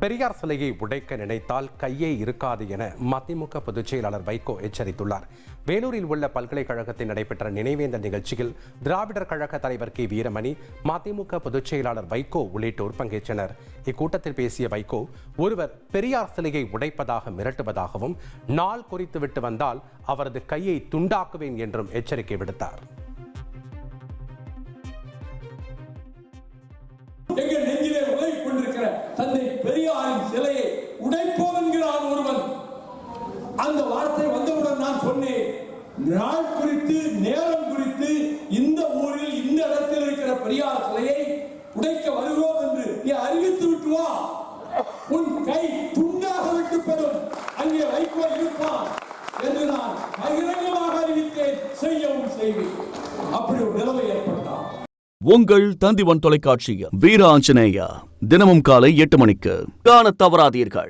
பெரியார் சிலையை உடைக்க நினைத்தால் கையே இருக்காது என மதிமுக பொதுச் செயலாளர் வைகோ எச்சரித்துள்ளார். வேலூரில் உள்ள பல்கலைக்கழகத்தில் நடைபெற்ற நினைவேந்தல் நிகழ்ச்சியில் திராவிடர் கழக தலைவர் கே. வீரமணி மதிமுக பொதுச் செயலாளர் வைகோ உள்ளிட்டோர் பங்கேற்றனர். இக்கூட்டத்தில் பேசிய வைகோ ஒருவர் பெரியார் சிலையை உடைப்பதாக மிரட்டுவதாகவும் நாள் குறித்துவிட்டு வந்தால் அவரது கையை துண்டாக்குவேன் என்றும் எச்சரிக்கை விடுத்தார். அந்த வார்த்தை வந்தவுடன் நான் சொன்னேன் நாள் குறித்து நேரம் குறித்து இந்த ஊரில் இந்த இடத்தில் இருக்கிற பெரியார் சிலையை உடைக்க வருகிறோம் என்று நீ அறிவித்து விட்டு வா. உன் கை துண்டாக வெட்டுப்படும். அங்கே வைக்கோ இருப்பான் என்று நான் பகிரங்கமாக அறிவித்தேன். செய்யவும் செய்வேன். அப்படி ஒரு நிலைமை ஏற்பட்டான். உங்கள் தந்திவன் தொலைக்காட்சியில் வீர ஆஞ்சநேயா தினமும் காலை எட்டு மணிக்கு. காண தவறாதீர்கள்.